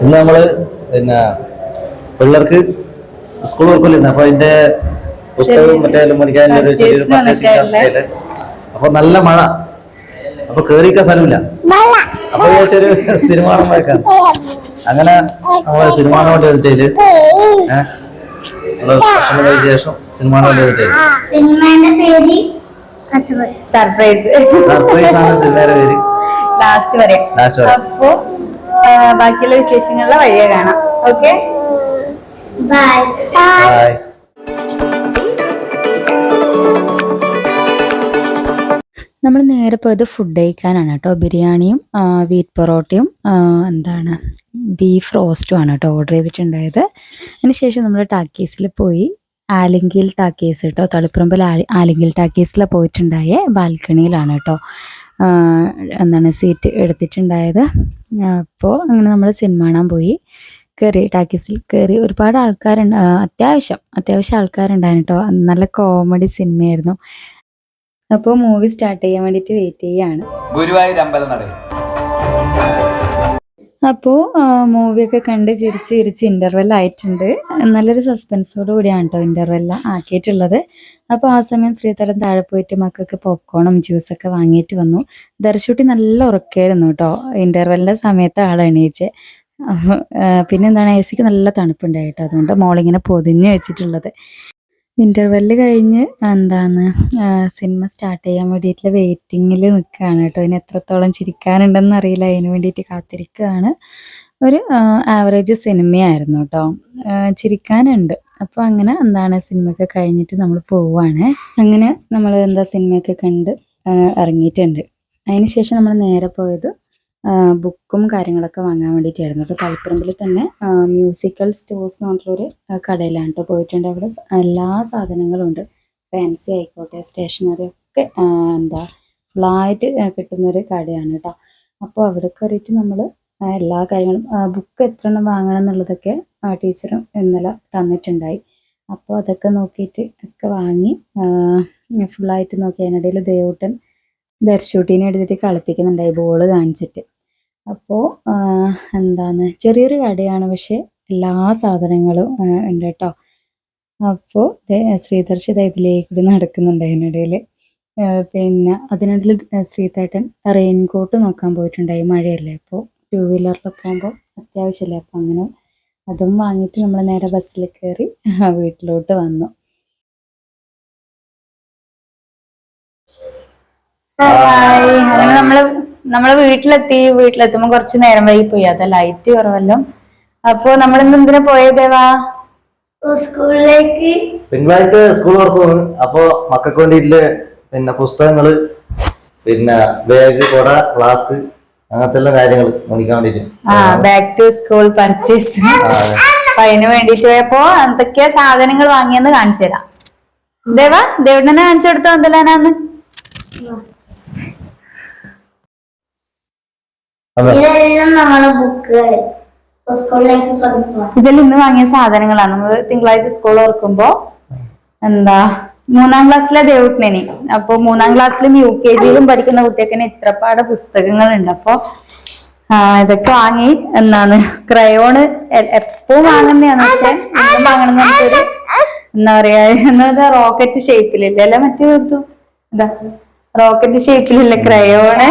ഇന്ന് നമ്മൾ പിന്നെ പിള്ളേർക്ക് സ്കൂൾ കൊടുക്കില്ല അപ്പൊ അതിന്റെ പുസ്തകവും മറ്റേ എല്ലാം ഒരു ചെറിയൊരു Purchase പർച്ചേസിംഗ് അപ്പൊ നല്ല മഴ. അപ്പൊ കേറിക്കാൻ സ്ഥലമില്ല. അപ്പൊ വിചാരിച്ചൊരു സിനിമ വെക്കാം അങ്ങനെ നമ്മൾ സിനിമ കാണാൻ വേണ്ടി വന്നിട്ടേൽ. ഏഹ് ശേഷം സിനിമ വന്നിട്ടേൽ. സിനിമയുടെ പേര് സർപ്രൈസ് സർപ്രൈസ് ആണ് സിനിമയുടെ പേര്. ലാസ്റ്റ് വരെ. അപ്പോ ബാക്കിയുള്ള വിശേഷങ്ങളുടെ വഴിയെ കാണാം. ഓക്കെ ബൈ ബൈ നമ്മൾ നേരെ പോയത് ഫുഡ് കഴിക്കാനാണ് കേട്ടോ. ബിരിയാണിയും വീറ്റ് പൊറോട്ടയും എന്താണ് ബീഫ് റോസ്റ്റും ആണ് കേട്ടോ ഓർഡർ ചെയ്തിട്ടുണ്ടായത്. അതിനുശേഷം നമ്മൾ ടാക്കീസിൽ പോയി. ആലിങ്കിൽ ടാക്കീസ് കേട്ടോ തളിപ്പുറമ്പിൽ ആലി ആലിങ്കിൽ ടാക്കീസിലാണ് പോയിട്ടുണ്ടായ ബാൽക്കണിയിലാണ് കേട്ടോ. എന്താണ് സീറ്റ് എടുത്തിട്ടുണ്ടായത്. അപ്പോൾ അങ്ങനെ നമ്മൾ സിനിമ കാണാൻ പോയി. കയറി ടാക്കീസിൽ കയറി ഒരുപാട് ആൾക്കാരുണ്ട് അത്യാവശ്യം അത്യാവശ്യം ആൾക്കാരുണ്ടായിരുന്നു കേട്ടോ. നല്ല കോമഡി സിനിമയായിരുന്നു അപ്പോൾ മൂവി സ്റ്റാർട്ട് ചെയ്യാൻ വേണ്ടിയിട്ട് വെയിറ്റ് ചെയ്യാണ്. ഗുരുവായൂർ അമ്പലം നടയിൽ അപ്പോൾ മൂവിയൊക്കെ കണ്ട് ചിരിച്ച് ചിരിച്ച് ഇന്റർവെൽ ആയിട്ടുണ്ട്. നല്ലൊരു സസ്പെൻസോട് കൂടിയാണ് കേട്ടോ ഇന്റർവെല്ല ആക്കിയിട്ടുള്ളത്. അപ്പോൾ ആ സമയം ശ്രീതലം താഴെ പോയിട്ട് മക്കൾക്ക് പോപ്കോണും ജ്യൂസൊക്കെ വാങ്ങിയിട്ട് വന്നു. ദർശൂട്ടി നല്ല ഉറക്കായിരുന്നു കേട്ടോ ഇന്റർവെല്ലിന്റെ സമയത്ത് ആൾ എണീച്ച്. പിന്നെന്താണ് എ സിക്ക് നല്ല തണുപ്പുണ്ടായിട്ടോ അതുകൊണ്ട് മോളിങ്ങനെ പൊതിഞ്ഞ് വെച്ചിട്ടുള്ളത്. ഇന്റർവെല്ല് കഴിഞ്ഞ് എന്താണ് സിനിമ സ്റ്റാർട്ട് ചെയ്യാൻ വേണ്ടിയിട്ടുള്ള വെയിറ്റിങ്ങിൽ നിൽക്കുകയാണ് കേട്ടോ. ഇനി എത്രത്തോളം ചിരിക്കാനുണ്ടെന്ന് അറിയില്ല. അതിന് വേണ്ടിയിട്ട് കാത്തിരിക്കുകയാണ് ഒരു ആവറേജ് സിനിമയായിരുന്നു കേട്ടോ. ചിരിക്കാനുണ്ട്. അപ്പോൾ അങ്ങനെ എന്താണ് സിനിമയൊക്കെ കഴിഞ്ഞിട്ട് നമ്മൾ പോവുകയാണ് അങ്ങനെ നമ്മൾ എന്താ സിനിമയൊക്കെ കണ്ട് ഇറങ്ങിയിട്ടുണ്ട്. അതിന് ശേഷം നമ്മൾ നേരെ പോയത് ബുക്കും കാര്യങ്ങളൊക്കെ വാങ്ങാൻ വേണ്ടിയിട്ടായിരുന്നു. അപ്പോൾ തളിപ്പറമ്പിൽ തന്നെ മ്യൂസിക്കൽ സ്റ്റോഴ്സ് എന്ന് പറഞ്ഞിട്ടുള്ളൊരു കടയിലാണ് കേട്ടോ പോയിട്ടുണ്ട്. അവിടെ എല്ലാ സാധനങ്ങളും ഉണ്ട് ഫാൻസി ആയിക്കോട്ടെ സ്റ്റേഷനറി ഒക്കെ എന്താ ഫുള്ളായിട്ട് കിട്ടുന്നൊരു കടയാണ് കേട്ടോ അപ്പോൾ അവിടെ കയറിയിട്ട് നമ്മൾ എല്ലാ കാര്യങ്ങളും ബുക്ക് എത്ര എണ്ണം വാങ്ങണം എന്നുള്ളതൊക്കെ ടീച്ചറും ഇന്നലെ തന്നിട്ടുണ്ടായി. അപ്പോൾ അതൊക്കെ നോക്കിയിട്ട് ഒക്കെ വാങ്ങി ഫുള്ളായിട്ട് നോക്കി. അതിനിടയിൽ ദേവൂട്ടൻ ദർശൂട്ടീനെ എടുത്തിട്ട് കളിപ്പിക്കുന്നുണ്ടായി ബോൾ കാണിച്ചിട്ട്. അപ്പോൾ എന്താണ് ചെറിയൊരു കടയാണ് പക്ഷെ എല്ലാ സാധനങ്ങളും ഉണ്ട് കേട്ടോ. അപ്പോൾ ശ്രീദർശി ഇതിലേക്കൂടി ഇതിലേക്ക് കൂടി നടക്കുന്നുണ്ട് അതിനിടയിൽ. പിന്നെ അതിനിടയിൽ ശ്രീതേട്ടൻ റെയിൻകോട്ട് നോക്കാൻ പോയിട്ടുണ്ടായി മഴയല്ലേ? അപ്പോൾ ടൂ വീലറിൽ പോകുമ്പോൾ അത്യാവശ്യമല്ലേ അപ്പോൾ അങ്ങനെ അതും വാങ്ങിയിട്ട് നമ്മൾ നേരെ ബസ്സിൽ കയറി വീട്ടിലോട്ട് വന്നു. അങ്ങനെ നമ്മൾ നമ്മളെ വീട്ടിലെത്തി വീട്ടിലെത്തുമ്പോ കുറച്ച് നേരം വൈകി പോയി. അതെ ലൈറ്റ് കുറവല്ലോ. അപ്പൊ നമ്മൾ ഇന്ന് എന്തിനാ പോയതേവാ സ്കൂളിലേക്ക്. തിങ്കളാഴ്ച സ്കൂൾ വർക്ക് വന്നു അപ്പോ മക്കൾക്ക് വേണ്ടിയിട്ടുള്ള പിന്നെ പുസ്തകങ്ങൾ പിന്നെ ബാഗ് കൊട ക്ലാസ് അങ്ങനത്തെ എല്ലാ കാര്യങ്ങൾ മേടിക്കാൻ വേണ്ടിട്ട് ആ ബാക്ക് ടു സ്കൂൾ പർച്ചേസ് അപ്പൊ അതിന് വേണ്ടിട്ട് പോയപ്പോ എന്തൊക്കെയാ സാധനങ്ങൾ വാങ്ങിയെന്ന് കാണിച്ചു തരാം. ദേവാ ദേവനെ കാണിച്ചു കൊടുത്തോ എന്തെല്ലാനാന്ന് ഇതെല്ലാം നമ്മളെ ബുക്കുകൾ സ്കൂളിലേക്ക് ഇതിൽ ഇന്ന് വാങ്ങിയ സാധനങ്ങളാണ്. നമ്മൾ തിങ്കളാഴ്ച സ്കൂൾ ഓർക്കുമ്പോ എന്താ മൂന്നാം ക്ലാസ്സിലെ ദേവുട്ടിനെ അപ്പൊ മൂന്നാം ക്ലാസ്സിലും യു കെ ജിയിലും പഠിക്കുന്ന കുട്ടിയൊക്കെ ഇത്രപ്പാട് പുസ്തകങ്ങളുണ്ട്. അപ്പൊ ആ, ഇതൊക്കെ വാങ്ങി എന്നാണ് ക്രയോണ് എപ്പോ വാങ്ങുന്നതാണ് പക്ഷെ വാങ്ങണം നമുക്കൊരു എന്താ പറയാ എന്താ റോക്കറ്റ് ഷേപ്പിലില്ല അല്ല മറ്റേ കൊടുത്തു ഇതാ റോക്കറ്റ് ഷേപ്പിലുള്ള ക്രയോണ്.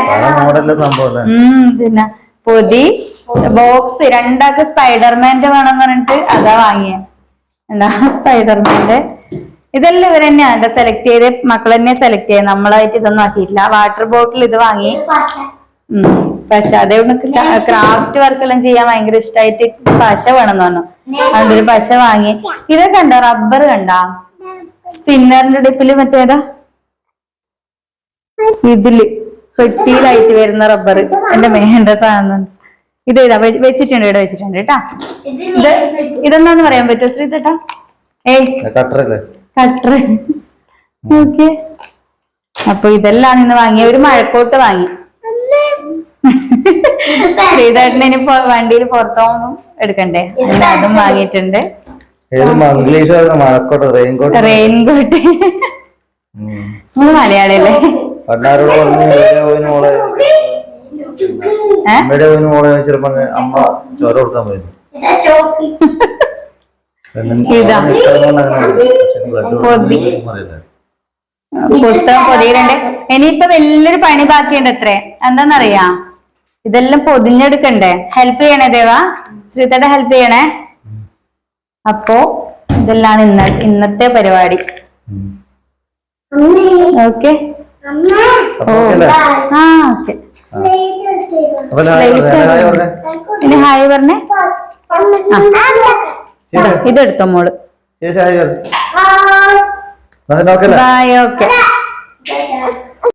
പിന്നെ പൊതി ബോക്സ് രണ്ടാൾക്ക് സ്പൈഡർമാന്റെ എന്ന് പറഞ്ഞിട്ട് അതാ വാങ്ങിയ. എന്താ സ്പൈഡർമാന്റെ ഇതെല്ലാം ഇവർ തന്നെയാ എന്താ സെലക്ട് ചെയ്ത് മക്കൾ തന്നെ സെലക്ട് ചെയ്ത്. നമ്മളായിട്ട് ഇതൊന്നും ആക്കിയിട്ടില്ല. വാട്ടർ ബോട്ടിൽ ഇത് വാങ്ങി. പക്ഷെ അതേ ക്രാഫ്റ്റ് വർക്ക് എല്ലാം ചെയ്യാൻ ഭയങ്കര ഇഷ്ടമായിട്ട് പശ എന്ന് പറഞ്ഞു. അതുകൊണ്ട് ഒരു പശ വാങ്ങി. ഇതൊക്കെ കണ്ടോ? റബ്ബർ കണ്ടാ? സ്പിന്നറിന്റെ ഇടുപ്പിൽ മറ്റേതാ? ഇതിൽ പെട്ടിയിലായിട്ട് വരുന്ന റബ്ബർ എന്റെ മേഹന്റെ സാധനം. ഇത് ഇതാ വെച്ചിട്ടുണ്ട് ഇവിടെ വെച്ചിട്ടുണ്ട് കേട്ടാ. ഇത് ഇത് ഇതെന്താന്ന് പറയാൻ പറ്റുമോ? ശ്രീതേട്ടാ ഏയ്. കട്ടറല്ലേ കട്ടർ ഓക്കെ. അപ്പൊ ഇതെല്ലാം ഇന്ന് വാങ്ങിയ ഒരു മഴക്കോട്ട് വാങ്ങി. ശ്രീധേട്ടന് ഇനി വണ്ടിയിൽ പുറത്തോന്നും എടുക്കണ്ടേ? അതും വാങ്ങിയിട്ടുണ്ട്. Raincoat raincoat മലയാളിയല്ലേ? പണ്ടാരോട് പറഞ്ഞു "ഏതോ ഒരു മോളെ അമ്മയുടെ ഒരു മോളെ ചിലപ്പോ അമ്മ ചോര കൊടുക്കാൻ പോയിരുന്നു. പുസ്തകം പൊതിയിലുണ്ട് ഇനിയിപ്പൊ വലിയൊരു പണി ബാക്കിയുണ്ട് അത്രേ. എന്താന്നറിയാ? ഇതെല്ലാം പൊതിഞ്ഞെടുക്കണ്ടേ? ഹെൽപ്പ് ചെയ്യണേ ദേവാ? ശ്രീതയുടെ ഹെൽപ്പ് ചെയ്യണേ? അപ്പോ ഇതെല്ലാം ഇന്ന ഇന്നത്തെ പരിപാടി. ഓക്കെ ഹായ് പറഞ്ഞേ. ഇതെടുത്തോ മോൾ. ശരി നോക്കല്ലേ ബൈ ഓക്കെ